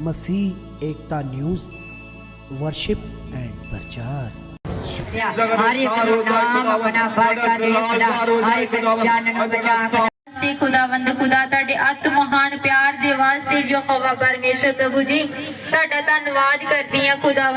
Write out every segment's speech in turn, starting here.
Masih Ekta news worship and ਪ੍ਰਚਾਰ ਹਰ ਇੱਕ ਨੂੰ ਨਾਮ ਆਪਣਾ ਬਰਕਤ ਦੇ ਖੁਦਾ ਹਰ ਇੱਕ ਜਨ ਨੂੰ ਬਚਾ ਕੇ ਤੇ ਖੁਦਾਵੰਦ ਖੁਦਾ ਤੁਹਾਡੇ ਅਤ ਮਹਾਨ ਪਿਆਰ ਦੇ ਵਾਸਤੇ ਜੋ ਖਵਾ ਪਰਮੇਸ਼ਰ ਪ੍ਰਭੂ ਜੀ ਤੁਹਾਡਾ ਧੰਨਵਾਦ ਕਰਦੀ ਹਾਂ ਖੁਦਾ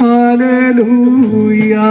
ਹਾਲੇਲੂਇਆ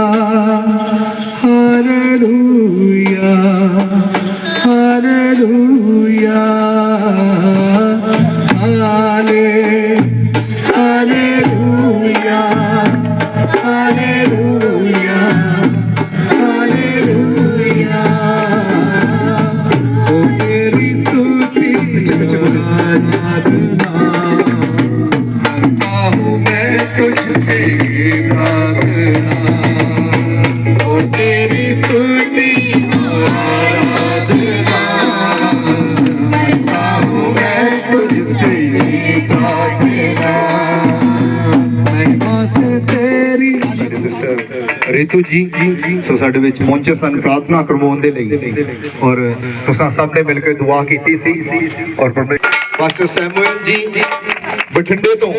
ਸਾਡੇ ਵਿੱਚ ਪਹੁੰਚੇ ਸਨ, ਪ੍ਰਾਰਥਨਾ ਕਰਵਾਉਣ ਦੇ ਲਈ। ਔਰ ਤੁਸੀਂ ਸਭ ਨੇ ਮਿਲ ਕੇ ਦੁਆ ਕੀਤੀ ਸੀ। ਔਰ ਪਾਸਟਰ ਸੈਮੂਅਲ ਜੀ, ਬਠਿੰਡੇ ਤੋਂ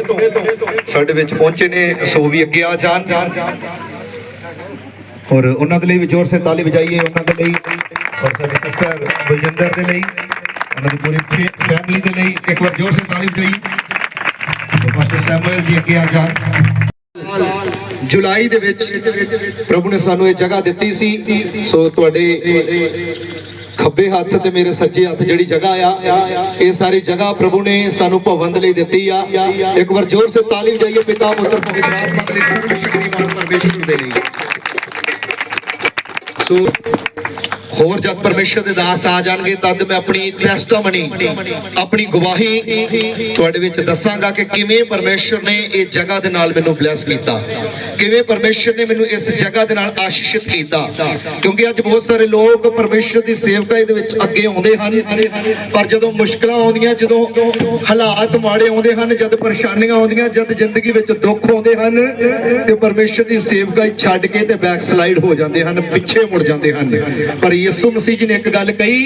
ਸਾਡੇ ਵਿੱਚ ਪਹੁੰਚੇ ਨੇ, ਸੋ ਵੀ ਅੱਗੇ ਆ ਜਾਣ। ਔਰ ਉਹਨਾਂ ਦੇ ਲਈ ਵੀ ਜ਼ੋਰ ਸੇ ਤਾਲੀ ਵਜਾਈਏ ਉਹਨਾਂ ਦੇ ਲਈ। ਔਰ ਸਾਡੇ ਸਿਸਟਰ ਬਲਜਿੰਦਰ ਦੇ ਲਈ, ਉਹਨਾਂ ਦੀ ਪੂਰੀ ਫੈਮਿਲੀ ਦੇ ਲਈ ਇੱਕ ਵਾਰ ਜ਼ੋਰ ਸੇ ਤਾਲੀ ਵਜਾਈ ਪਾਸਟਰ ਸੈਮੂਅਲ ਜੀ ਅੱਗੇ ਆ ਜਾਣ। ਜੁਲਾਈ ਦੇ ਵਿੱਚ ਪ੍ਰਭੂ ਨੇ ਸਾਨੂੰ ਇਹ ਜਗ੍ਹਾ ਦਿੱਤੀ ਸੀ। ਸੋ ਤੁਹਾਡੇ ਖੱਬੇ ਹੱਥ ਤੇ ਮੇਰੇ ਸੱਜੇ ਹੱਥ ਜਿਹੜੀ ਜਗ੍ਹਾ ਆ, ਇਹ ਸਾਰੀ ਜਗ੍ਹਾ ਪ੍ਰਭੂ ਨੇ ਸਾਨੂੰ ਭਵਨ ਦੇ ਲਈ ਦਿੱਤੀ ਆ। ਇੱਕ ਵਾਰ ਜ਼ੋਰ ਸੇ ਤਾਲੀ ਜਾਈਏ, ਪਿਤਾ, ਪੁੱਤਰ ਪਵਿੱਤਰ ਆਤਮਾ ਦੇ ਲਈ ਸੂਰ ਸ਼ਕਤੀਮਾਨ ਪਰਮੇਸ਼ਰ ਦੇ ਲਈ ਸੋ ਹੋਰ ਜਦ ਪਰਮੇਸ਼ਰ ਦੇ ਦਾਸ ਆ ਜਾਣਗੇ, ਤਦ ਮੈਂ ਆਪਣੀ ਟੈਸਟਾਮਨੀ ਆਪਣੀ ਗਵਾਹੀ ਤੁਹਾਡੇ ਵਿੱਚ ਦੱਸਾਂਗਾ ਕਿ ਕਿਵੇਂ ਪਰਮੇਸ਼ਰ ਨੇ ਇਹ ਜਗ੍ਹਾ ਦੇ ਨਾਲ ਮੈਨੂੰ ਬਲੈਸ ਕੀਤਾ। ਕਿਵੇਂ ਪਰਮੇਸ਼ਰ ਨੇ ਮੈਨੂੰ ਇਸ ਜਗ੍ਹਾ ਦੇ ਨਾਲ ਆਸ਼ੀਸ਼ਿਤ ਕੀਤਾ। ਕਿਉਂਕਿ ਅੱਜ ਬਹੁਤ ਸਾਰੇ ਲੋਕ ਪਰਮੇਸ਼ਰ ਦੀ ਸੇਵਕਾਈ ਦੇ ਵਿੱਚ ਅੱਗੇ ਆਉਂਦੇ ਹਨ, ਪਰ ਜਦੋਂ ਮੁਸ਼ਕਲਾਂ ਆਉਂਦੀਆਂ, ਜਦੋਂ ਹਾਲਾਤ ਮਾੜੇ ਆਉਂਦੇ ਹਨ, ਜਦ ਪਰੇਸ਼ਾਨੀਆਂ ਆਉਂਦੀਆਂ, ਜਦ ਜ਼ਿੰਦਗੀ ਵਿੱਚ ਦੁੱਖ ਆਉਂਦੇ ਹਨ, ਤੇ ਪਰਮੇਸ਼ਰ ਦੀ ਸੇਵਕਾਈ ਛੱਡ ਕੇ ਤੇ ਬੈਕ ਸਲਾਈਡ ਹੋ ਜਾਂਦੇ ਹਨ, ਪਿੱਛੇ ਮੁੜ ਜਾਂਦੇ ਹਨ। ਪਰ ਯਿਸੂ ਮਸੀਹ ਜੀ ਨੇ ਇੱਕ ਗੱਲ ਕਹੀ,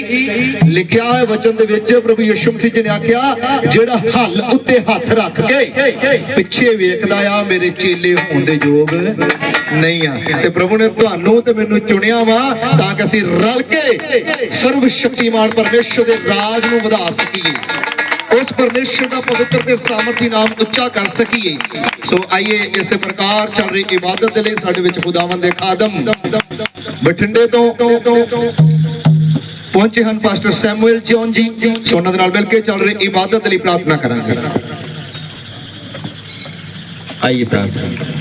ਲਿਖਿਆ ਹੋਇਆ ਵਚਨ ਦੇ ਵਿੱਚ ਪ੍ਰਭੂ ਯਿਸੂ ਮਸੀਹ ਜੀ ਨੇ ਆਖਿਆ, ਜਿਹੜਾ ਹੱਲ ਉੱਤੇ ਹੱਥ ਰੱਖ ਕੇ ਪਿੱਛੇ ਵੇਖਦਾ ਆ, ਮੇਰੇ ਚੇਲੇ ਹੋਣ ਦੇ ਯੋਗ ਨਹੀਂ ਆ। ਤੇ ਪ੍ਰਭੂ ਨੇ ਤੁਹਾਨੂੰ ਤੇ ਮੈਨੂੰ ਚੁਣਿਆ ਵਾ ਤਾਂ ਕਿ ਅਸੀਂ ਰਲ ਕੇ ਸਰਵ ਸ਼ਕਤੀਮਾਨ ਪਰਮੇਸ਼ਰ ਦੇ ਰਾਜ ਨੂੰ ਵਧਾ ਸਕੀਏ। ਉਸ ਪਰਮੇਸ਼ਰ ਦਾ ਪਵਿੱਤਰ ਤੇ ਸਾਮਰਥੀ ਨਾਮ ਉੱਚਾ ਕਰ ਸਕੀਏ। ਸੋ ਆਈਏ ਇਸੇ ਪ੍ਰਕਾਰ ਚੱਲ ਰਹੀ ਇਬਾਦਤ ਦੇ ਲਈ ਸਾਡੇ ਵਿੱਚ ਖੁਦਾਵੰਦ ਦੇ ਖਾਦਮ। ਬਠਿੰਡੇ ਤੋਂ ਪਹੁੰਚੇ ਹਨ ਪਾਸਟਰ ਸੈਮੂਅਲ ਜੌਨ ਜੀ ਸੋ ਉਹਨਾਂ ਦੇ ਨਾਲ ਮਿਲ ਕੇ ਚੱਲ ਰਹੀ ਇਬਾਦਤ ਦੇ ਲਈ ਪ੍ਰਾਰਥਨਾ ਕਰਾਂਗੇ आइए प्रार्थना करें।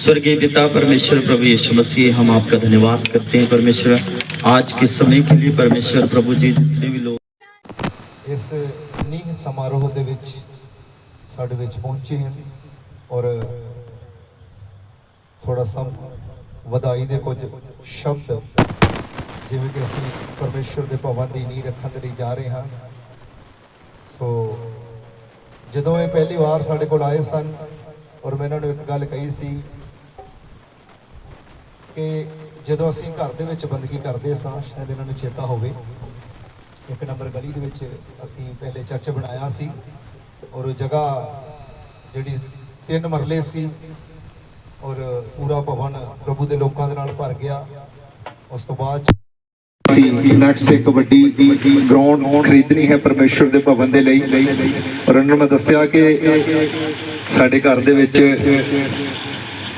स्वर्गीय पिता परमेश्वर प्रभु यीशु मसीह हम आपका धन्यवाद करते हैं परमेश्वर आज के समय के लिए परमेश्वर प्रभु जी जितने भी लोग ਇਸ ਨੀਂਹ ਸਮਾਰੋਹ ਦੇ ਵਿੱਚ ਸਾਡੇ ਵਿੱਚ ਪਹੁੰਚੇ ਹਨ ਔਰ ਥੋੜਾ ਸਮ ਵਧਾਈ ਦੇ ਕੁਝ ਸ਼ਬਦ, ਜਿਵੇਂ ਕਿ ਅਸੀਂ ਪਰਮੇਸ਼ਰ ਦੇ ਭਵਨ ਦੀ ਨੀਂਹ ਰੱਖਣ ਦੇ ਲਈ ਜਾ ਰਹੇ ਹਾਂ। ਸੋ ਜਦੋਂ ਇਹ ਪਹਿਲੀ ਵਾਰ ਸਾਡੇ ਕੋਲ ਆਏ ਸਨ, ਔਰ ਮੈਂ ਇਹਨਾਂ ਨੂੰ ਇੱਕ ਗੱਲ ਕਹੀ ਸੀ ਕਿ ਜਦੋਂ ਅਸੀਂ ਘਰ ਦੇ ਵਿੱਚ ਬੰਦਗੀ ਕਰਦੇ ਸਾਂ, ਸ਼ਾਇਦ ਇਹਨਾਂ ਨੂੰ ਚੇਤਾ ਹੋਵੇ, ਇੱਕ ਨੰਬਰ ਗਲੀ ਦੇ ਵਿੱਚ ਅਸੀਂ ਪਹਿਲੇ ਚਰਚ ਬਣਾਇਆ ਸੀ, ਔਰ ਉਹ ਜਗ੍ਹਾ ਜਿਹੜੀ ਤਿੰਨ ਮਰਲੇ ਸੀ ਔਰ ਪੂਰਾ ਭਵਨ ਪ੍ਰਭੂ ਦੇ ਲੋਕਾਂ ਦੇ ਨਾਲ ਭਰ ਗਿਆ। ਉਸ ਤੋਂ ਬਾਅਦ ਅਸੀਂ ਨੈਕਸਟ ਇੱਕ ਵੱਡੀ ਗਰਾਊਂਡ ਖਰੀਦਣੀ ਹੈ ਪਰਮੇਸ਼ਵਰ ਦੇ ਭਵਨ ਦੇ ਲਈ। ਔਰ ਉਹਨਾਂ ਨੂੰ ਮੈਂ ਦੱਸਿਆ ਕਿ ਸਾਡੇ ਘਰ ਦੇ ਵਿੱਚ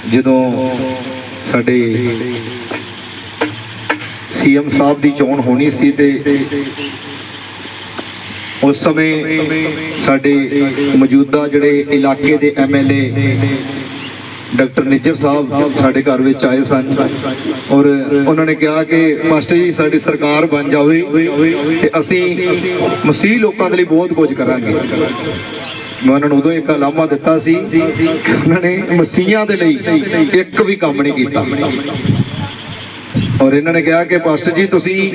ਜਦੋਂ ਸਾਡੇ ਸੀਐਮ ਸਾਹਿਬ ਦੀ ਚੋਣ ਹੋਣੀ ਸੀ ਤੇ ਉਸ ਸਮੇਂ ਸਾਡੇ ਮੌਜੂਦਾ ਜਿਹੜੇ ਇਲਾਕੇ ਦੇ ਐਮਐਲਏ ਡਾਕਟਰ ਨਿੱਜਰ ਸਾਹਿਬ ਸਾਡੇ ਘਰ ਵਿੱਚ ਆਏ ਸਨ ਔਰ ਉਹਨਾਂ ਨੇ ਕਿਹਾ ਕਿ ਮਾਸਟਰ ਜੀ, ਸਾਡੀ ਸਰਕਾਰ ਬਣ ਜਾਵੇ ਤੇ ਅਸੀਂ ਮਸੀਹ ਲੋਕਾਂ ਦੇ ਲਈ ਬਹੁਤ ਕੁਝ ਕਰਾਂਗੇ। ਮੈਂ ਉਹਨਾਂ ਨੂੰ ਉਦੋਂ ਇੱਕ ਅਲਾਮਾ ਦਿੱਤਾ ਸੀ ਕਿ ਉਹਨਾਂ ਨੇ ਮਸੀਹਾਂ ਦੇ ਲਈ ਇੱਕ ਵੀ ਕੰਮ ਨਹੀਂ ਕੀਤਾ। ਔਰ ਇਹਨਾਂ ਨੇ ਕਿਹਾ ਕਿ ਪਾਸਟਰ ਜੀ, ਤੁਸੀਂ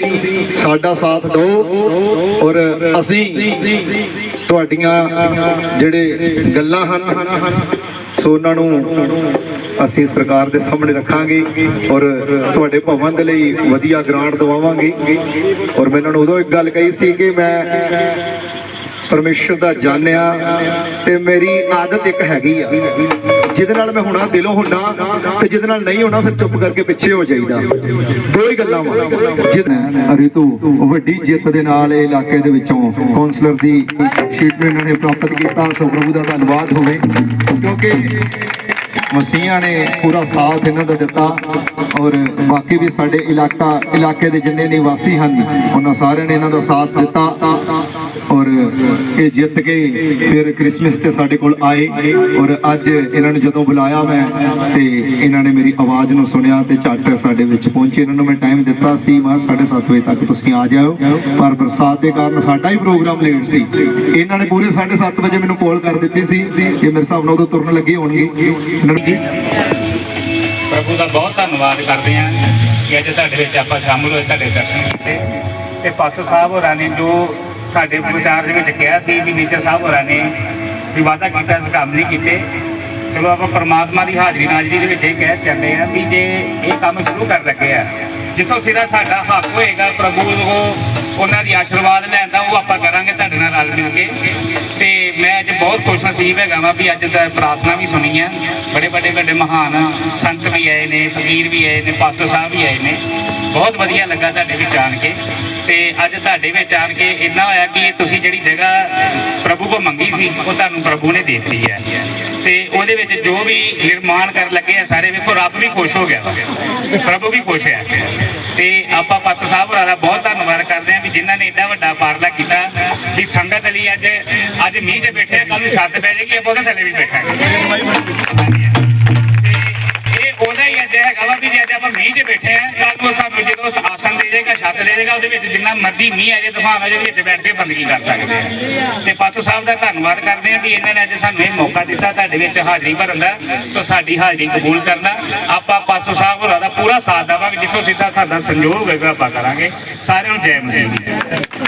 ਸਾਡਾ ਸਾਥ ਦਿਓ ਔਰ ਅਸੀਂ ਤੁਹਾਡੀਆਂ ਜਿਹੜੇ ਗੱਲਾਂ ਹਨ ਸੋ ਉਹਨਾਂ ਨੂੰ ਅਸੀਂ ਸਰਕਾਰ ਦੇ ਸਾਹਮਣੇ ਰੱਖਾਂਗੇ ਔਰ ਤੁਹਾਡੇ ਭਵਨ ਦੇ ਲਈ ਵਧੀਆ ਗ੍ਰਾਂਟ ਦਵਾਵਾਂਗੇ। ਔਰ ਮੈਂ ਇਹਨਾਂ ਨੂੰ ਉਦੋਂ ਇੱਕ ਗੱਲ ਕਹੀ ਸੀ ਕਿ ਮੈਂ ਪਰਮੇਸ਼ਰ ਦਾ ਜਾਣਿਆ ਤੇ ਮੇਰੀ ਆਦਤ ਇੱਕ ਹੈਗੀ ਆ, ਜਿਹਦੇ ਨਾਲ ਮੈਂ ਹੁਣਾ ਦਿਲੋਂ ਹੁੰਨਾ ਤੇ ਜਿਹਦੇ ਨਾਲ ਨਹੀਂ ਹੋਣਾ ਫਿਰ ਚੁੱਪ ਕਰਕੇ ਪਿੱਛੇ ਹੋ ਜਾਈਦਾ। ਦੋ ਹੀ ਗੱਲਾਂ ਵਾ। ਰਿਤੂ ਵੱਡੀ ਜਿੱਤ ਦੇ ਨਾਲ ਇਹ ਇਲਾਕੇ ਦੇ ਵਿੱਚੋਂ ਕਾਉਂਸਲਰ ਦੀ ਸ਼ੀਟ ਨੂੰ ਇਹਨਾਂ ਨੇ ਪ੍ਰਾਪਤ ਕੀਤਾ। ਸੋ ਪ੍ਰਭੂ ਦਾ ਧੰਨਵਾਦ ਹੋਵੇ, ਕਿਉਂਕਿ ਮਸੀਹਾਂ ਨੇ ਪੂਰਾ ਸਾਥ ਇਹਨਾਂ ਦਾ ਦਿੱਤਾ ਔਰ ਬਾਕੀ ਵੀ ਸਾਡੇ ਇਲਾਕਾ ਇਲਾਕੇ ਦੇ ਜਿੰਨੇ ਨਿਵਾਸੀ ਹਨ, ਉਹਨਾਂ ਸਾਰਿਆਂ ਨੇ ਇਹਨਾਂ ਦਾ ਸਾਥ ਦਿੱਤਾ। ਇਹ ਜਿੱਤ ਕੇ ਫਿਰ ਕ੍ਰਿਸਮਸ ਤੇ ਸਾਡੇ ਕੋਲ ਆਏ ਔਰ ਅੱਜ ਇਹਨਾਂ ਨੂੰ ਜਦੋਂ ਬੁਲਾਇਆ ਮੈਂ ਤੇ ਇਹਨਾਂ ਨੇ ਮੇਰੀ ਆਵਾਜ਼ ਨੂੰ ਸੁਣਿਆ ਤੇ ਝੱਟ ਸਾਡੇ ਵਿੱਚ ਪਹੁੰਚੇ। ਇਹਨਾਂ ਨੂੰ ਮੈਂ ਟਾਈਮ ਦਿੱਤਾ ਸੀ, ਮੈਂ 7:30 ਵਜੇ ਤੱਕ ਤੁਸੀਂ ਆ ਜਾਓ ਪਰ ਬਰਸਾਤ ਦੇ ਕਾਰਨ ਸਾਡਾ ਹੀ ਪ੍ਰੋਗਰਾਮ ਲੇਟ ਸੀ। ਇਹਨਾਂ ਨੇ ਪੂਰੇ 7:30 ਵਜੇ ਮੈਨੂੰ ਕਾਲ ਕਰ ਦਿੱਤੀ ਸੀ ਕਿ ਮੇਰੇ ਹਿਸਾਬ ਨਾਲ ਉਦੋਂ ਤੁਰਨ ਲੱਗੇ ਹੋਣਗੇ। ਇਹਨਾਂ ਨੂੰ ਪ੍ਰਭੂ ਦਾ ਬਹੁਤ ਧੰਨਵਾਦ ਕਰਦੇ ਹਾਂ ਕਿ ਅੱਜ ਤੁਹਾਡੇ ਵਿੱਚ ਆਪਾਂ ਸ਼ਾਮਲ ਹੋਏ, ਤੁਹਾਡੇ ਦਰਸ਼ਨ ਕੀਤੇ। ਤੇ ਪਾਸਟਰ ਸਾਹਿਬ ਹੋਰਾਂ ਨੇ ਜੋ ਸਾਡੇ ਵਿਚਾਰ ਦੇ ਵਿੱਚ ਕਿਹਾ ਸੀ ਵੀ ਨੀਚਰ ਸਾਹਿਬ ਹੋਰਾਂ ਨੇ ਵੀ ਵਾਅਦਾ ਕੀਤਾ ਸੀ ਕੰਮ ਨਹੀਂ ਕੀਤੇ। ਚਲੋ, ਆਪਾਂ ਪਰਮਾਤਮਾ ਦੀ ਹਾਜ਼ਰੀ ਨਾਜ਼ਰੀ ਦੇ ਵਿੱਚ ਇਹ ਕਹਿ ਚੱਲੇ ਆ ਵੀ ਜੇ ਇਹ ਕੰਮ ਸ਼ੁਰੂ ਕਰ ਲੱਗੇ ਆ, ਜਿੱਥੋਂ ਸਿੱਧਾ ਸਾਡਾ ਹੱਕ ਹੋਏਗਾ, ਪ੍ਰਭੂ ਉਹ ਉਹਨਾਂ ਦੀ ਆਸ਼ੀਰਵਾਦ ਲੈਣ ਦਾ, ਉਹ ਆਪਾਂ ਕਰਾਂਗੇ ਤੁਹਾਡੇ ਨਾਲ ਰਲ ਮਿਲ ਕੇ। ਤੇ ਮੈਂ ਅੱਜ ਬਹੁਤ ਖੁਸ਼ ਨਸੀਬ ਹੈਗਾ ਵਾਂ ਵੀ ਅੱਜ ਦਾ ਪ੍ਰਾਰਥਨਾ ਵੀ ਸੁਣੀ ਆ। ਬੜੇ ਵੱਡੇ ਵੱਡੇ ਮਹਾਨ ਸੰਤ ਵੀ ਆਏ ਨੇ, ਫਕੀਰ ਵੀ ਆਏ ਨੇ, ਪਾਸਟਰ ਸਾਹਿਬ ਵੀ ਆਏ ਨੇ। ਬਹੁਤ ਵਧੀਆ ਲੱਗਾ ਤੁਹਾਡੇ ਵਿੱਚ ਆਣ ਕੇ। ਤੇ ਅੱਜ ਤੁਹਾਡੇ ਵਿੱਚ ਆਣ ਕੇ ਇੰਨਾ ਹੋਇਆ ਕਿ ਤੁਸੀਂ ਜਿਹੜੀ ਜਗ੍ਹਾ ਪ੍ਰਭੂ ਕੋ ਮੰਗੀ ਸੀ, ਉਹ ਤੁਹਾਨੂੰ ਪ੍ਰਭੂ ਨੇ ਦੇ ਦਿੱਤੀ ਹੈ। ਤੇ ਉਹਦੇ ਵਿੱਚ ਜੋ ਵੀ ਨਿਰਮਾਣ ਕਰਨ ਲੱਗੇ ਆ ਸਾਰੇ ਵੇਖੋ, ਰੱਬ ਵੀ ਖੁਸ਼ ਹੋ ਗਿਆ ਵਾ। ਪ੍ਰਭੂ ਵੀ ਖੁਸ਼ ਹੈ ਤੇ ਆਪਾਂ ਪਾਸਟਰ ਸਾਹਿਬ ਹੋਰਾਂ ਦਾ ਬਹੁਤ ਧੰਨਵਾਦ ਕਰਦੇ ਹਾਂ ਵੀ ਜਿਨ੍ਹਾਂ ਨੇ ਏਡਾ ਵੱਡਾ ਉਪਰਾਲਾ ਕੀਤਾ ਵੀ ਸੰਗਤ ਲਈ ਅੱਜ ਅੱਜ ਮੀਂਹ 'ਚ ਬੈਠੇ ਆ ਕੱਲ ਨੂੰ ਛੱਤ ਪੈ ਜਾਏਗੀ, ਆਪਾਂ ਉਹਦੇ ਥੱਲੇ ਵੀ ਬੈਠਾਂਗੇ। ਉਹਦਾ ਹੀ ਅੱਜ ਹੈਗਾ ਵਾ ਵੀ ਜੇ ਅੱਜ ਆਪਾਂ ਮੀਂਹ 'ਚ ਬੈਠੇ ਆ ਕੱਲ ਨੂੰ ਸਾਨੂੰ ਜਦੋਂ ਆਸਨ ਦੇ ਦੇਗਾ ਛੱਤ ਦੇ ਦੇਗਾ ਉਹਦੇ ਵਿੱਚ ਜਿੰਨਾ ਮਰਜ਼ੀ ਮੀਂਹ ਆ ਜੇ, ਤੂਫਾਨ ਆ ਜੇ ਵਿੱਚ ਬੈਠ ਕੇ ਬੰਦਗੀ ਕਰ ਸਕਦੇ ਆ। ਤੇ ਪਾਸਟਰ ਸਾਹਿਬ ਦਾ ਧੰਨਵਾਦ ਕਰਦੇ ਆ ਵੀ ਇਹਨਾਂ ਨੇ ਅੱਜ ਸਾਨੂੰ ਇਹ ਮੌਕਾ ਦਿੱਤਾ, ਤੁਹਾਡੇ ਵਿੱਚ ਹਾਜ਼ਰੀ ਭਰਨ ਦਾ। ਸੋ ਸਾਡੀ ਹਾਜ਼ਰੀ ਕਬੂਲ ਕਰਨਾ ਆਪਾਂ ਪਾਸਟਰ ਸਾਹਿਬ ਹੋਰਾਂ ਦਾ ਪੂਰਾ ਸਾਥ ਦੇਵਾਂਗੇ, ਜਿੱਥੋਂ ਸਿੱਧਾ ਸਾਡਾ ਸੰਯੋਗ ਹੋਵੇਗਾ ਆਪਾਂ ਕਰਾਂਗੇ। ਸਾਰਿਆਂ ਨੂੰ ਜੈ ਮਸੀਹ ਦੀ।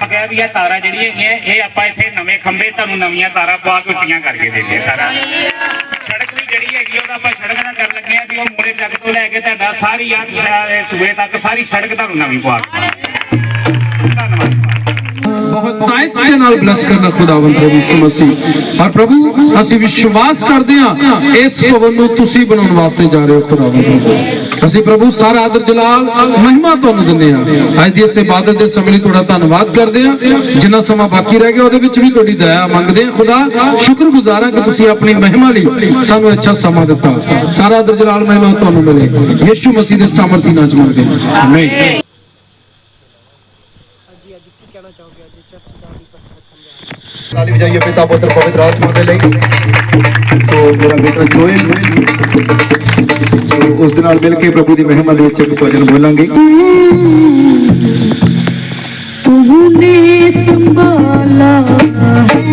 ਕਿਹਾ ਵੀ ਇਹ ਤਾਰਾਂ ਜਿਹੜੀਆਂ ਹੈਗੀਆਂ, ਇਹ ਆਪਾਂ ਇੱਥੇ ਨਵੇਂ ਖੰਭੇ, ਤੁਹਾਨੂੰ ਨਵੀਆਂ ਤਾਰਾਂ ਪਾ ਕੇ ਉੱਚੀਆਂ ਕਰਕੇ ਦੇਣਗੇ ਸਾਰਾ ਜਿਹੜੀ ਹੈਗੀ ਉਹਦਾ ਆਪਾਂ ਸੜਕ ਦਾ ਕਰਨ ਲੱਗੇ ਆ ਵੀ ਉਹ ਮੁੜੇ ਚੱਕ ਤੋਂ ਲੈ ਕੇ ਤੁਹਾਡਾ ਸਾਰੀ ਆ ਸੂਬੇ ਤੱਕ ਸਾਰੀ ਸੜਕ ਤੁਹਾਨੂੰ ਨਵੀਂ ਪਵਾ ਕੇ ਧੰਨਵਾਦ। ਬਹੁਤ ਤਾਇਤ ਦੇ ਨਾਲ ਬਲੈਸ ਕਰਨਾ ਖੁਦਾਵੰਦ ਪ੍ਰਭੂ ਯਿਸੂ ਮਸੀਹ। ਔਰ ਪ੍ਰਭੂ, ਅਸੀਂ ਵਿਸ਼ਵਾਸ ਕਰਦੇ ਹਾਂ, ਇਸ ਭਵਨ ਨੂੰ ਤੁਸੀਂ ਬਣਾਉਣ ਵਾਸਤੇ ਜਾ ਰਹੇ ਹੋ ਖੁਦਾਵੰਦ ਅਸੀਂ ਪ੍ਰਭੂ, ਸਾਰਾ ਆਦਰ ਜਲਾਲ, ਮਹਿਮਾ ਤੁਹਾਨੂੰ ਦਿੰਦੇ ਹਾਂ। ਅੱਜ ਦੀ ਇਸ ਇਬਾਦਤ ਦੇ ਸਮੇਂ ਲਈ ਤੁਹਾਡਾ ਧੰਨਵਾਦ ਕਰਦੇ ਹਾਂ। ਜਿੰਨਾ ਸਮਾਂ ਬਾਕੀ ਰਹਿ ਗਿਆ, ਉਹਦੇ ਵਿੱਚ ਵੀ ਤੁਹਾਡੀ ਦਇਆ ਮੰਗਦੇ ਹਾਂ। ਖੁਦਾ, ਸ਼ੁਕਰਗੁਜ਼ਾਰ ਹਾਂ ਕਿ ਤੁਸੀਂ ਆਪਣੀ ਮਹਿਮਾ ਲਈ ਸਾਨੂੰ ਅੱਛਾ ਸਮਾਂ ਦਿੱਤਾ। ਸਾਰਾ ਆਦਰ ਜਲਾਲ, ਮਹਿਮਾ ਤੁਹਾਨੂੰ ਮਿਲੇ। ਯਿਸੂ ਮਸੀਹ ਦੇ ਸਾਮਰਥੀ ਨਾਲ ਮੰਗਦੇ ਹਾਂ। ਆਮੀਨ ਤਾਲੀ ਵਜਾਈਏ ਪਿਤਾ ਪੁੱਤਰ ਪਵਿੱਤਰ ਆਤਮਾ ਦੇ ਲਈ। ਸੋ ਮੇਰਾ ਬੇਟਾ ਜੋਇਲ ਸੋ ਉਸ ਦੇ ਨਾਲ ਮਿਲ ਕੇ ਪ੍ਰਭੂ ਦੀ ਮਹਿਮਾ ਦੇ ਵਿੱਚ ਇੱਕ ਭਜਨ ਬੋਲਾਂਗੇ। ਤੂਨੇ ਸੰਭਾਲਾ ਹੈ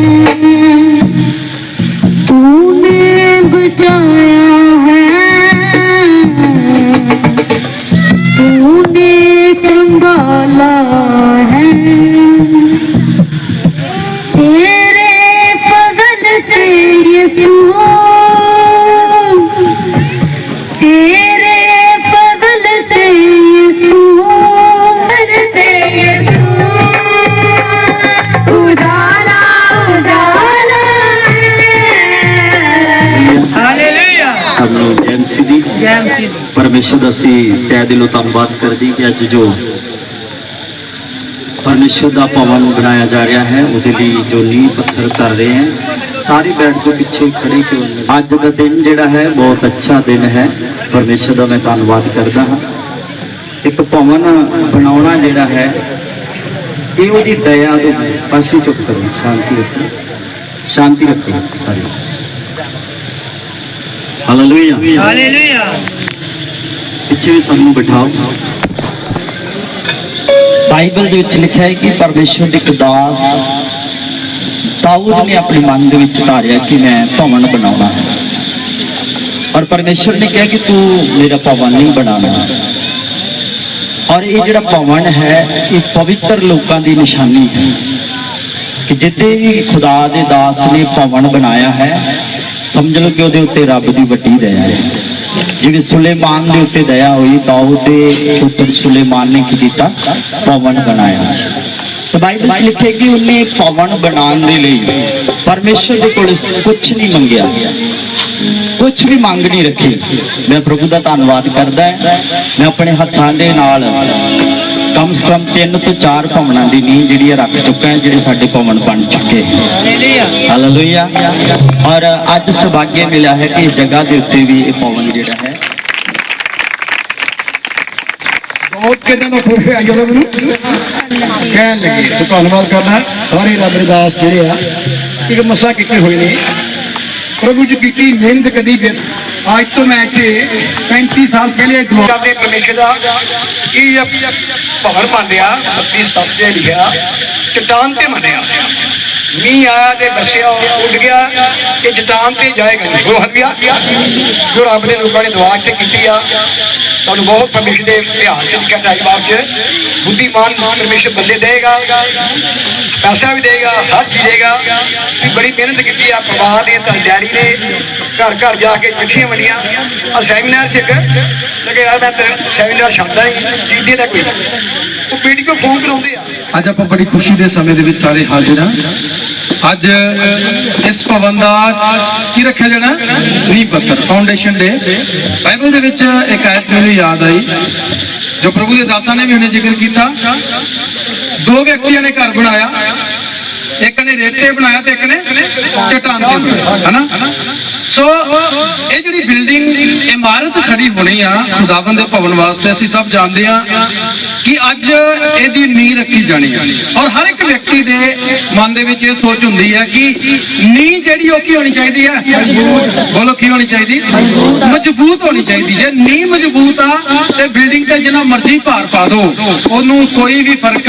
ਤੂਨੇ ਬਚਾਇਆ ਅਸੀਂ ਤਹਿ ਦਿਲੋਂ ਧੰਨਵਾਦ ਕਰਦੇ ਕਿ ਅੱਜ ਜੋ ਪਰਮੇਸ਼ਰ ਦਾ ਭਵਨ ਬਣਾਇਆ ਜਾ ਰਿਹਾ ਹੈ ਉਹਦੇ ਲਈ ਜੋ ਨੀਂਹ ਪੱਥਰ ਕਰ ਰਹੇ ਹੈ ਸਾਰੇ ਬੈਠ ਜੋ ਪਿੱਛੇ ਖੜੇ ਕਿਉਂ ਨੇ ਅੱਜ ਦਾ ਦਿਨ ਜਿਹੜਾ ਹੈ ਬਹੁਤ ਅੱਛਾ ਦਿਨ ਹੈ। ਪਰਮੇਸ਼ਰ ਦਾ ਮੈਂ ਧੰਨਵਾਦ ਕਰਦਾ ਹਾਂ। ਇੱਕ ਭਵਨ ਬਣਾਉਣਾ ਜਿਹੜਾ ਹੈ ਇਹ ਉਹਦੀ ਦਇਆ ਦੇ ਪਾਸੇ ਚੁੱਪ ਕਰੋ ਸ਼ਾਂਤੀ ਰੱਖੋ। ਸ਼ਾਂਤੀ ਰੱਖੋ ਸਾਰੇ। ਹਾਲੇਲੂਇਆ ਹਾਲੇਲੂਇਆ ਪਿੱਛੇ ਵੀ ਸਾਨੂੰ ਬਿਠਾਓ। ਬਾਈਬਲ ਦੇ ਵਿੱਚ ਲਿਖਿਆ ਹੈ ਕਿ ਪਰਮੇਸ਼ਰ ਦੇ ਦਾਸ ਦਾਊਦ ਨੇ ਆਪਣੇ ਮਨ ਦੇ ਵਿੱਚ ਧਾਰਿਆ ਕਿ ਮੈਂ ਭਵਨ ਬਣਾਉਣਾ ਹੈ। ਔਰ ਪਰਮੇਸ਼ਰ ਨੇ ਕਿਹਾ ਕਿ ਤੂੰ ਮੇਰਾ ਭਵਨ ਨਹੀਂ ਬਣਾਉਣਾ। ਔਰ ਇਹ ਜਿਹੜਾ ਭਵਨ ਹੈ, ਇਹ ਪਵਿੱਤਰ ਲੋਕਾਂ ਦੀ ਨਿਸ਼ਾਨੀ ਹੈ ਕਿ ਜਿੱਤੇ ਵੀ ਖੁਦਾ ਦੇ ਦਾਸ ਨੇ ਭਵਨ ਬਣਾਇਆ ਹੈ, ਸਮਝ ਲਓ ਕਿ ਉਹਦੇ ਉੱਤੇ ਰੱਬ ਦੀ ਵੱਡੀ ਦਇਆ ਹੈ। ਜਿਵੇਂ ਸੁਲੇਮਾਨ ਦੇ ਉੱਤੇ ਦਇਆ ਹੋਈ ਦਾਊਦ ਦੇ ਪੁੱਤਰ ਸੁਲੇਮਾਨ ਨੇ ਕੀ ਕੀਤਾ? ਭਵਨ ਬਣਾਇਆ। ਤਾਂ ਬਾਈਬਲ 'ਚ ਲਿਖਿਆ ਕਿ ਉਹਨੇ ਭਵਨ ਬਣਾਉਣ ਦੇ ਲਈ ਪਰਮੇਸ਼ਰ ਦੇ ਕੋਲ ਕੁਝ ਨਹੀਂ ਮੰਗਿਆ। ਕੁਝ ਵੀ ਮੰਗ ਨਹੀਂ ਰੱਖੀ। ਮੈਂ ਪ੍ਰਭੂ ਦਾ ਧੰਨਵਾਦ ਕਰਦਾ ਮੈਂ ਆਪਣੇ ਹੱਥਾਂ ਦੇ ਨਾਲ ਕਮ ਸੇ ਕਮ ਤਿੰਨ ਤੋਂ ਚਾਰ ਭਵਨਾਂ ਦੀ ਨੀਂਹ ਜਿਹੜੀ ਹੈ ਰੱਖ ਚੁੱਕਾ ਹੈ, ਜਿਹੜੇ ਸਾਡੇ ਭਵਨ ਬਣ ਚੁੱਕੇ ਹਾਲੇਲੂਇਆ ਔਰ ਅੱਜ ਸੁਭਾਗੇ ਮਿਲਿਆ ਹੈ ਕਿ ਇਸ ਜਗ੍ਹਾ ਦੇ ਉੱਤੇ ਵੀ ਇਹ ਭਵਨ ਜਿਹੜਾ ਹੈ। ਬਹੁਤ ਕਿਦਾਂ ਦਾ ਖੁਸ਼ ਹੋਇਆ ਜਦੋਂ ਮੈਨੂੰ ਕਹਿਣ ਲੱਗੇ। ਸੋ ਧੰਨਵਾਦ ਕਰਨਾ ਸਾਰੇ ਰੱਬ ਦੇ ਦਾਸ ਜਿਹੜੇ ਆ, ਇੱਕ ਮਸਾ ਕੀਤੇ ਹੋਏ ਨੇ। ਪ੍ਰਭੂ ਜੀ ਕੀਤੀ ਮਿਹਨਤ ਕਦੀ ਫਿਰ। ਅੱਜ ਤੋਂ ਮੈਂ ਇੱਥੇ 35 ਸਾਲ ਪਹਿਲੇ ਦੁਆ ਕਰਦੇ ਪਰਮੇਸ਼ਰ ਦਾ। ਇਹ ਭਵਨ ਮੰਨਿਆ ਬੱਤੀ ਸੱਤ ਜੇ ਲਿਖਿਆ ਚਟਾਨ ਤੇ ਮੰਨਿਆ। ਮੀਂਹ ਆਇਆ ਤੇ ਬਸਿਆ ਉੱਡ ਗਿਆ, ਇਹ ਚਟਾਨ ਤੇ ਜਾਏਗਾ ਨਹੀਂ। ਉਹ ਹੱਲਿਆ ਜੋ ਰੱਬ ਦੇ ਲੋਕਾਂ ਨੇ ਦੁਆ ਇੱਥੇ ਕੀਤੀ ਆ ਤੁਹਾਨੂੰ ਬਹੁਤ ਪਰਮੇਸ਼ਰ ਦੇ ਇਤਿਹਾਸ ਚ ਲਿਖਿਆ ਟਾਈਮ ਚ। ਬੁੱਧੀਮਾਨ ਪਰਮੇਸ਼ਰ ਬੰਦੇ ਦੇਗਾ ਪੈਸਾ ਵੀ ਦੇਗਾ ਹਰ ਚੀਜ਼ ਦੇਗਾ ਵੀ ਬੜੀ ਮਿਹਨਤ ਕੀਤੀ ਆ, ਪਰਿਵਾਰ ਨੇ ਤਾਂ ਡੈਡੀ ਨੇ, ਘਰ ਘਰ ਜਾ ਕੇ ਚਿੱਠੀਆਂ ਵੰਡੀਆਂ ਆ ਸੈਮੀਨਾਰ ਸਿੱਖ ਲਗੇ ਯਾਰ, ਮੈਂ ਤੇ ਸੈਮੀਨਾਰ ਛੱਡਦਾ ਹੀ ਜੀਂਦੇ ਦਾ ਕੋਈ ਉਹ ਬੇਟੀ ਕੋ ਫੋਨ ਕਰਾਉਂਦੇ ਆ। ਅੱਜ ਆਪਾਂ ਬੜੀ ਖੁਸ਼ੀ ਦੇ ਸਮੇਂ ਦੇ ਵਿੱਚ ਸਾਰੇ ਹਾਜ਼ਰ ਹਾਂ। ਅੱਜ ਇਸ ਭਵਨ ਦਾ ਕੀ ਰੱਖਿਆ ਜਾਣਾ? ਨੀਂਹ ਪੱਥਰ ਫਾਊਂਡੇਸ਼ਨ ਡੇ ਬਾਈਬਲ ਦੇ ਵਿੱਚ ਇੱਕ ਆਇਤ ਮੈਨੂੰ ਯਾਦ ਆਈ, ਜੋ ਪ੍ਰਭੂ ਦੇ ਦਾਸਾਂ ਨੇ ਵੀ ਉਹਨੇ ਜ਼ਿਕਰ ਕੀਤਾ। ਦੋ ਵਿਅਕਤੀਆਂ ਨੇ ਘਰ ਬਣਾਇਆ। ਇੱਕ ਨੇ ਰੇਤੇ ਬਣਾਇਆ ਤੇ ਇੱਕ ਨੇ ਚਟਾਨ ਤੇ ਬਣਾਇਆ, ਹਨਾ? ਸੋ ਇਹ ਜਿਹੜੀ ਬਿਲਡਿੰਗ ਇਮਾਰਤ ਖੜੀ ਹੋਣੀ ਆ, ਖੁਦਾਵੰਦ ਦੇ ਭਵਨ ਵਾਸਤੇ ਅਸੀਂ ਸਭ ਜਾਣਦੇ ਆ। ਕਿ ਅੱਜ ਇਹਦੀ ਨੀਂਹ ਰੱਖੀ ਜਾਣੀ ਆ ਔਰ ਹਰ ਇੱਕ ਵਿਅਕਤੀ ਦੇ ਮਨ ਦੇ ਵਿੱਚ ਇਹ ਸੋਚ ਹੁੰਦੀ ਹੈ ਕਿ ਨੀਂਹ ਜਿਹੜੀ ਉਹ ਕੀ ਹੋਣੀ ਚਾਹੀਦੀ ਹੈ? ਬੋਲੋ, ਕੀ ਹੋਣੀ ਚਾਹੀਦੀ? ਮਜ਼ਬੂਤ ਹੋਣੀ ਚਾਹੀਦੀ। ਜੇ ਨੀਂਹ ਮਜ਼ਬੂਤ ਆ, ਤੇ ਬਿਲਡਿੰਗ ਤੇ ਜਿੰਨਾ ਮਰਜ਼ੀ ਭਾਰ ਪਾ ਦਿਓ ਉਹਨੂੰ ਕੋਈ ਵੀ ਫ਼ਰਕ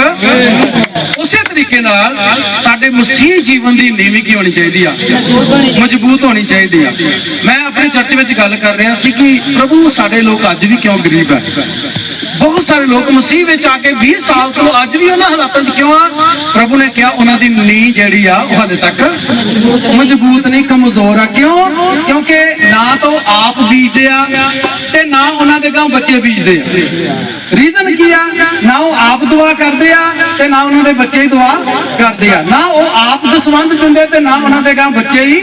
ਉਸੇ ਤਰੀਕੇ ਨਾਲ ਸਾਡੇ ਮਸੀਹ ਜੀਵਨ ਦੀ ਨੀਂਹ ਕੀ ਹੋਣੀ ਚਾਹੀਦੀ ਆ? ਮਜ਼ਬੂਤ ਹੋਣੀ ਚਾਹੀਦੀ ਆ। ਮੈਂ ਆਪਣੇ ਚਰਚ ਵਿੱਚ ਗੱਲ ਕਰ ਰਿਹਾ ਸੀ ਕਿ ਪ੍ਰਭੂ ਸਾਡੇ ਲੋਕ ਅੱਜ ਵੀ ਕਿਉਂ ਗਰੀਬ ਹੈ ਬਹੁਤ ਸਾਰੇ ਲੋਕ ਮਸੀਹ ਵਿੱਚ ਆ ਕੇ 20 ਸਾਲ ਤੋਂ ਅੱਜ ਵੀ ਉਹਨਾਂ ਹਾਲਾਤਾਂ 'ਚ ਕਿਉਂ ਆ? ਪ੍ਰਭੂ ਨੇ ਕਿਹਾ ਉਹਨਾਂ ਦੀ ਨੀਂਹ ਜਿਹੜੀ ਆ ਉਹ ਹਲੇ ਤੱਕ ਮਜ਼ਬੂਤ ਨਹੀਂ, ਕਮਜ਼ੋਰ ਆ। ਕਿਉਂ? ਕਿਉਂਕਿ ਨਾ ਤਾਂ ਆਪ ਬੀਜਦੇ ਆ ਤੇ ਨਾ ਉਹਨਾਂ ਦੇ ਗਾਂ ਬੱਚੇ ਬੀਜਦੇ ਆ। ਰੀਜ਼ਨ ਕੀ ਆ? ਨਾ ਉਹ ਆਪ ਦੁਆ ਕਰਦੇ ਆ ਤੇ ਨਾ ਉਹਨਾਂ ਦੇ ਬੱਚੇ ਹੀ ਦੁਆ ਕਰਦੇ ਆ। ਨਾ ਉਹ ਆਪ ਦਸਵੰਦ ਦਿੰਦੇ ਤੇ ਨਾ ਉਹਨਾਂ ਦੇ ਗਾਂ ਬੱਚੇ ਹੀ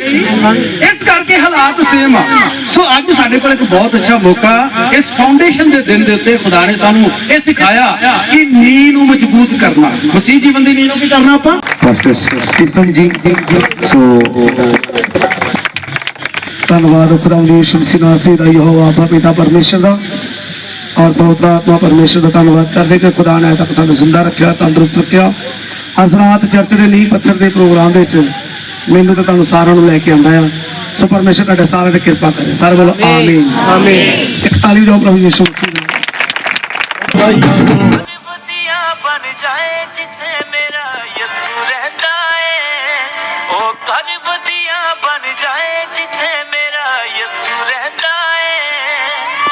ਇਸ ਕਰਕੇ ਹਾਲਾਤ ਸੇਮ ਆ। ਸੋ ਅੱਜ ਸਾਡੇ ਕੋਲ ਇੱਕ ਬਹੁਤ ਅੱਛਾ ਮੌਕਾ ਇਸ ਫਾਊਂਡੇਸ਼ਨ ਦੇ ਦਿਨ ਦੇ ਉੱਤੇ ਖੁਦਾ ਨੇ ਸਾਨੂੰ ਇਹ ਸਿਖਾਇਆ ਕਿ ਨੀਂਹ ਨੂੰ ਮਜ਼ਬੂਤ ਕਰਨਾ। ਮਸੀਹ ਜੀਵਨ ਦੀ ਨੀਂਹ ਨੂੰ ਕੀ ਕਰਨਾ ਆਪਾਂ? ਪਾਸਟਰ ਸਟੀਫਨ ਜੀ ਸੋ ਧੰਨਵਾਦ ਖੁਦਾ ਦੀ ਸ਼ਮਸੀ ਨਾਸਰੀ ਦਾ ਯਹੋਵਾ ਆਪਾ ਪਿਤਾ ਪਰਮੇਸ਼ਰ ਦਾ। ਔਰ ਪਵਿੱਤਰ ਆਤਮਾ ਪਰਮੇਸ਼ਰ ਦਾ ਧੰਨਵਾਦ ਕਰਦੇ ਕਿ ਖੁਦਾ ਨੇ ਅਜੇ ਤੱਕ ਸਾਨੂੰ ਜ਼ਿੰਦਾ ਰੱਖਿਆ ਤੰਦਰੁਸਤ ਰੱਖਿਆ। ਅੱਜ ਰਾਤ ਚਰਚ ਦੇ ਨੀਂਹ ਪੱਥਰ ਦੇ ਪ੍ਰੋਗਰਾਮ ਦੇ ਵਿੱਚ ਮੈਨੂੰ ਤੇ ਤੁਹਾਨੂੰ ਸਾਰਿਆਂ ਨੂੰ ਲੈ ਕੇ ਆਉਂਦਾ ਆ ਸੋ ਪਰਮੇਸ਼ਰ ਤੁਹਾਡੇ ਸਾਰਿਆਂ ਤੇ ਕਿਰਪਾ ਕਰੇ। ਸਾਰੇ ਬੋਲੋ ਆਮੀਨ। ਆਮੀਨ ਇੱਕ ਤਾਲੀ ਦਿਓ ਪ੍ਰਭੂ ਯਿਸੂ ਮਸੀਹ ਦੀ। ਵਧੀਆ ਬਣ ਜਾਏ ਜਿੱਥੇ ਮੇਰਾ ਯਿਸੂ ਰਹਿੰਦਾ ਏ ਉਹ ਘਰ ਵਧੀਆ ਬਣ ਜਾਏ ਜਿੱਥੇ ਮੇਰਾ ਯਿਸੂ ਰਹਿੰਦਾ ਏ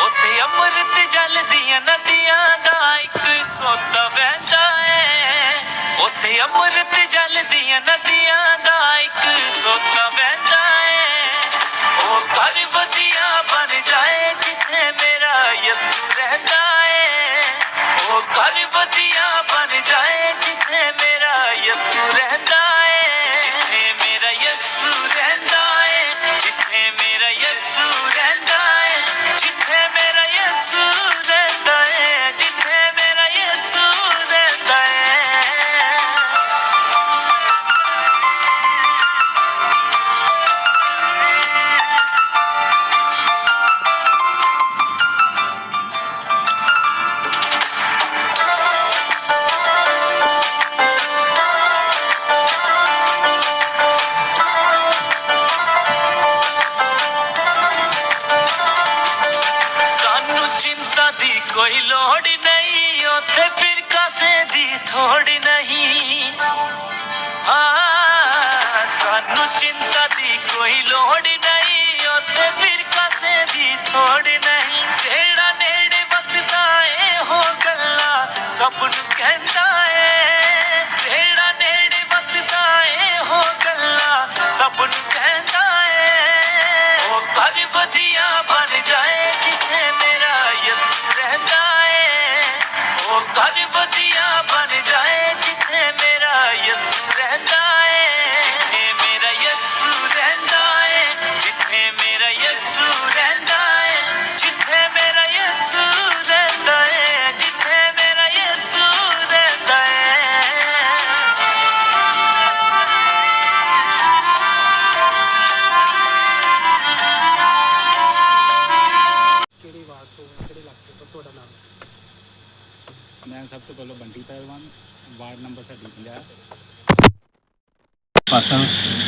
ਉੱਥੇ ਅੰਮ੍ਰਿਤ ਜਲ ਦੀਆਂ ਨਦੀਆਂ ਦਾ ਇੱਕ ਸੋਤਾ ਵਹਿੰਦਾ ਏ ਉੱਥੇ ਅੰਮ੍ਰਿਤ ਜਲ ਦੀਆਂ ਨਦੀਆਂ ਸਾਨੂੰ ਚਿੰਤਾ ਦੀ ਕੋਈ ਲੋੜ ਨਹੀਂ। ਉੱਥੇ ਫਿਰ ਕਾਸੇ ਦੀ ਥੋੜ ਨਹੀਂ। ਜਿਹੜਾ ਨੇੜੇ ਵਸਦਾ ਏ ਹੋ ਗੱਲਾਂ ਸਭ ਨੂੰ ਕਹਿੰਦਾ ਏ। ਜਿਹੜਾ ਨੇੜੇ ਵਸਦਾ ਏ ਹੋ ਗੱਲਾਂ ਸਭ ਨੂੰ ਕਹਿੰਦਾ ਏ। ਉਹ ਘਰ ਵਧੀਆ ਬਣ ਜਾਏ ਜਿੱਥੇ ਮੇਰਾ ਯਿਸੂ ਰਹਿੰਦਾ ਏ। ਉਹ ਘਰ ਪਾਸਾ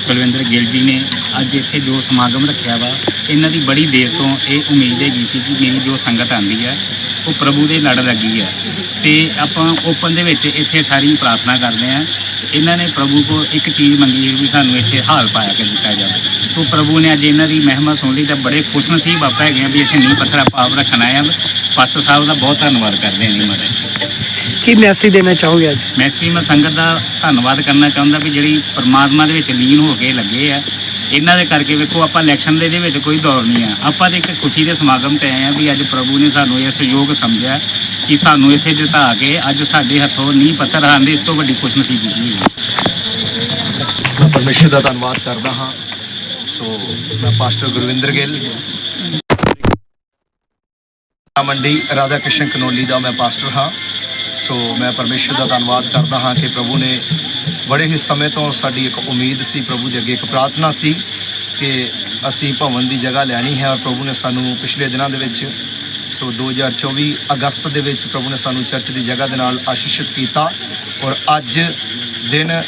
ਕੁਲਵਿੰਦਰ ਗਿੱਲ ਜੀ ਨੇ ਅੱਜ ਇੱਥੇ ਜੋ ਸਮਾਗਮ ਰੱਖਿਆ ਵਾ, ਇਹਨਾਂ ਦੀ ਬੜੀ ਦੇਰ ਤੋਂ ਇਹ ਉਮੀਦ ਹੈਗੀ ਸੀ ਕਿ ਮੇਰੀ ਜੋ ਸੰਗਤ ਆਂਦੀ ਹੈ ਉਹ ਪ੍ਰਭੂ ਦੇ ਲੜ ਲੱਗੀ ਹੈ ਤੇ ਆਪਾਂ ਓਪਨ ਦੇ ਵਿੱਚ ਇੱਥੇ ਸਾਰੀ ਪ੍ਰਾਰਥਨਾ ਕਰਦੇ ਆ, ਇਹਨਾਂ ਨੇ ਪ੍ਰਭੂ ਕੋ ਇੱਕ ਚੀਜ਼ ਮੰਗੀ ਵੀ ਸਾਨੂੰ ਇੱਥੇ ਹਾਲ ਪਾਇਆ ਕੇ ਦਿੱਤਾ ਜਾਵੇ। ਤੋਂ ਪ੍ਰਭੂ ਨੇ ਅੱਜ ਇਹਨਾਂ ਦੀ ਮਹਿਮਾ ਸੁਣ ਲਈ ਤਾਂ ਬੜੇ ਖੁਸ਼ ਨਸੀਬ ਆਪਾਂ ਹੈਗੇ ਆ ਵੀ ਇੱਥੇ ਨੀਂਹ ਪੱਥਰ ਆਪਾਂ ਆਪ ਰੱਖਣਾ ਆ। ਪਾਸਟਰ ਸਾਹਿਬ ਦਾ ਬਹੁਤ ਧੰਨਵਾਦ ਕਰਦੇ ਹਾਂ ਜੀ ਮਹਾਰਾਜ ਕੀ ਮੈਸੇਜ ਦੇਣਾ ਚਾਹੋਗੇ ਅੱਜ? ਮੈਸੀ ਮੈਂ ਸੰਗਤ ਦਾ ਧੰਨਵਾਦ ਕਰਨਾ ਚਾਹੁੰਦਾ ਵੀ ਜਿਹੜੀ ਪਰਮਾਤਮਾ ਦੇ ਵਿੱਚ ਲੀਨ ਹੋ ਕੇ ਲੱਗੇ ਆ। ਇਹਨਾਂ ਦੇ ਕਰਕੇ ਵੇਖੋ ਆਪਾਂ ਇਲੈਕਸ਼ਨ ਦੇ ਦੇ ਵਿੱਚ ਕੋਈ ਦੌਰ ਨਹੀਂ ਆ। ਆਪਾਂ ਤੇ ਇੱਕ ਖੁਸ਼ੀ ਦੇ ਸਮਾਗਮ ਤੇ ਆਏ ਆ ਵੀ ਅੱਜ ਪ੍ਰਭੂ ਨੇ ਸਾਨੂੰ ਇਹ ਸਹਿਯੋਗ ਸਮਝਿਆ ਕਿ ਸਾਨੂੰ ਇੱਥੇ ਜਿਤਾ ਕੇ ਅੱਜ ਸਾਡੇ ਹੱਥੋਂ ਨੀਂਹ ਪੱਥਰ ਹਨ ਦੇ ਇਸ ਤੋਂ ਵੱਡੀ ਖੁਸ਼ਨਸੀਬੀ ਨਹੀਂ ਹੈ। ਮੈਂ ਪਰਮੇਸ਼ਰ ਦਾ ਧੰਨਵਾਦ ਕਰਦਾ ਹਾਂ। ਸੋ ਮੈਂ ਪਾਸਟਰ ਗੁਰਵਿੰਦਰ ਗਿੱਲ ਮੰਡੀ ਰਾਧਾ ਕ੍ਰਿਸ਼ਨ ਕਨੋਲੀ ਦਾ ਮੈਂ ਪਾਸਟਰ ਹਾਂ। ਸੋ ਮੈਂ ਪਰਮੇਸ਼ਰ ਦਾ ਧੰਨਵਾਦ ਕਰਦਾ ਹਾਂ ਕਿ ਪ੍ਰਭੂ ਨੇ ਬੜੇ ਹੀ ਸਮੇਂ ਤੋਂ ਸਾਡੀ ਇੱਕ ਉਮੀਦ ਸੀ, ਪ੍ਰਭੂ ਦੇ ਅੱਗੇ ਇੱਕ ਪ੍ਰਾਰਥਨਾ ਸੀ ਕਿ ਅਸੀਂ ਭਵਨ ਦੀ ਜਗ੍ਹਾ ਲੈਣੀ ਹੈ ਔਰ ਪ੍ਰਭੂ ਨੇ ਸਾਨੂੰ ਪਿਛਲੇ ਦਿਨਾਂ ਦੇ ਵਿੱਚ, ਸੋ 2024 ਅਗਸਤ ਦੇ ਵਿੱਚ ਪ੍ਰਭੂ ਨੇ ਸਾਨੂੰ ਚਰਚ ਦੀ ਜਗ੍ਹਾ ਦੇ ਨਾਲ ਆਸ਼ੀਸ਼ਿਤ ਕੀਤਾ ਔਰ ਅੱਜ ਦਿਨ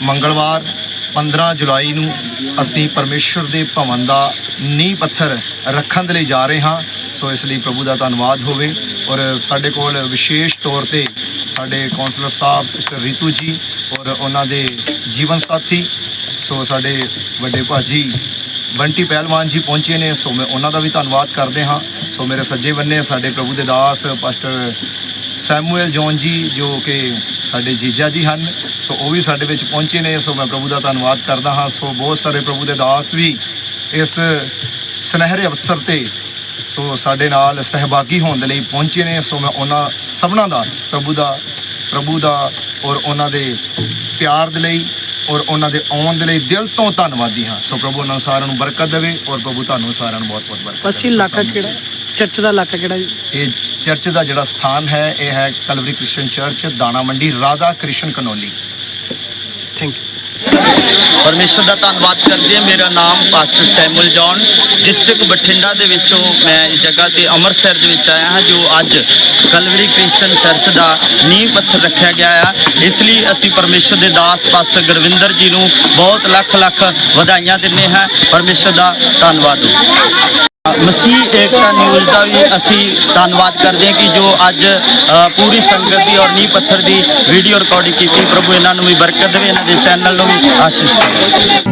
ਮੰਗਲਵਾਰ 15 ਜੁਲਾਈ ਨੂੰ ਅਸੀਂ ਪਰਮੇਸ਼ਵਰ ਦੇ ਭਵਨ ਦਾ ਨੀਂਹ ਪੱਥਰ ਰੱਖਣ ਦੇ ਲਈ ਜਾ ਰਹੇ ਹਾਂ, ਸੋ ਇਸ ਲਈ ਪ੍ਰਭੂ ਦਾ ਧੰਨਵਾਦ ਹੋਵੇ। ਔਰ ਸਾਡੇ ਕੋਲ ਵਿਸ਼ੇਸ਼ ਤੌਰ ਤੇ ਸਾਡੇ ਕਾਉਂਸਲਰ ਸਾਹਿਬ ਸਿਸਟਰ ਰੀਤੂ ਜੀ ਔਰ ਉਹਨਾਂ ਦੇ ਜੀਵਨ ਸਾਥੀ, ਸੋ ਸਾਡੇ ਵੱਡੇ ਭਾਜੀ ਬੰਟੀ ਪਹਿਲਵਾਨ ਜੀ ਪਹੁੰਚੇ ਨੇ, ਸੋ ਮੈਂ ਉਹਨਾਂ ਦਾ ਵੀ ਧੰਨਵਾਦ ਕਰਦੇ ਹਾਂ। ਸੋ ਮੇਰੇ ਸੱਜੇ ਬੰਨੇ ਸਾਡੇ ਪ੍ਰਭੂ ਦੇ ਦਾਸ ਪਾਸਟਰ ਸੈਮੂਅਲ ਜੌਨ ਜੀ, ਜੋ ਕਿ ਸਾਡੇ ਜੀਜਾ ਜੀ ਹਨ, ਸੋ ਉਹ ਵੀ ਸਾਡੇ ਵਿੱਚ ਪਹੁੰਚੇ ਨੇ, ਸੋ ਮੈਂ ਪ੍ਰਭੂ ਦਾ ਧੰਨਵਾਦ ਕਰਦਾ ਹਾਂ। ਸੋ ਬਹੁਤ ਸਾਰੇ ਪ੍ਰਭੂ ਦੇ ਦਾਸ ਵੀ ਇਸ ਸੁਨਹਿਰੇ ਅਵਸਰ ਤੇ ਸੋ ਸਾਡੇ ਨਾਲ ਸਹਿਭਾਗੀ ਹੋਣ ਦੇ ਲਈ ਪਹੁੰਚੇ ਨੇ। ਸੋ ਮੈਂ ਉਹਨਾਂ ਸਭਨਾਂ ਦਾ ਪ੍ਰਭੂ ਦਾ ਪ੍ਰਭੂ ਦਾ ਔਰ ਉਹਨਾਂ ਦੇ ਪਿਆਰ ਦੇ ਲਈ ਔਰ ਉਹਨਾਂ ਦੇ ਆਉਣ ਦੇ ਲਈ ਦਿਲ ਤੋਂ ਧੰਨਵਾਦੀ ਹਾਂ। ਸੋ ਪ੍ਰਭੂ ਉਹਨਾਂ ਸਾਰਿਆਂ ਨੂੰ ਬਰਕਤ ਦੇਵੇ ਔਰ ਪ੍ਰਭੂ ਤੁਹਾਨੂੰ ਸਾਰਿਆਂ ਨੂੰ ਬਹੁਤ ਬਹੁਤ ਬਰਕਤ ਦੇਵੇ। ਸੋ ਇਲਾਕਾ ਕਿਹੜਾ? ਚਰਚ ਦਾ ਇਲਾਕਾ ਕਿਹੜਾ ਜੀ? ਇਹ ਚਰਚ ਦਾ ਜਿਹੜਾ ਸਥਾਨ ਹੈ ਇਹ ਹੈ ਕਲਵਰੀ ਕ੍ਰਿਸਚੀਅਨ ਚਰਚ ਦਾਣਾ ਮੰਡੀ ਰਾਧਾ ਕ੍ਰਿਸ਼ਨ ਕਨੋਲੀ। ਥੈਂਕ ਯੂ ਪਰਮੇਸ਼ਰ ਦਾ ਧੰਨਵਾਦ ਕਰਦੇ ਹਾਂ। ਮੇਰਾ ਨਾਮ pastor Samuel John. District Bathinda ਦੇ ਵਿੱਚੋਂ ਮੈਂ ਇਸ ਜਗ੍ਹਾ ਤੇ ਅੰਮ੍ਰਿਤਸਰ ਦੇ ਵਿੱਚ ਆਇਆ ਹਾਂ, ਜੋ ਅੱਜ ਕਲਵਰੀ ਕ੍ਰਿਸਚੀਅਨ ਚਰਚ ਦਾ ਨੀਂਹ ਪੱਥਰ ਰੱਖਿਆ ਗਿਆ ਆ। ਇਸ ਲਈ ਅਸੀਂ ਪਰਮੇਸ਼ਰ ਦੇ ਦਾਸ ਪਾਸਟਰ ਗੁਰਵਿੰਦਰ ਜੀ ਨੂੰ ਬਹੁਤ ਲੱਖ ਲੱਖ ਵਧਾਈਆਂ ਦਿੰਦੇ ਹਾਂ। ਪਰਮੇਸ਼ਰ ਦਾ ਧੰਨਵਾਦ। ਮਸੀਹ ਏਕਤਾ ਨਿਊਜ਼ ਦਾ ਵੀ ਅਸੀਂ ਧੰਨਵਾਦ ਕਰਦੇ ਹਾਂ ਕਿ ਜੋ ਅੱਜ ਪੂਰੀ ਸੰਗਤ ਦੀ ਔਰ ਨੀਂਹ ਪੱਥਰ ਦੀ ਵੀਡੀਓ ਰਿਕਾਰਡਿੰਗ ਕੀਤੀ, ਪ੍ਰਭੂ ਇਹਨਾਂ ਨੂੰ ਵੀ ਬਰਕਤ ਦੇਵੇ, ਇਹਨਾਂ ਦੇ ਚੈਨਲ ਨੂੰ ਵੀ ਆਸ਼ੀਸ਼ ਦੇਵੇ।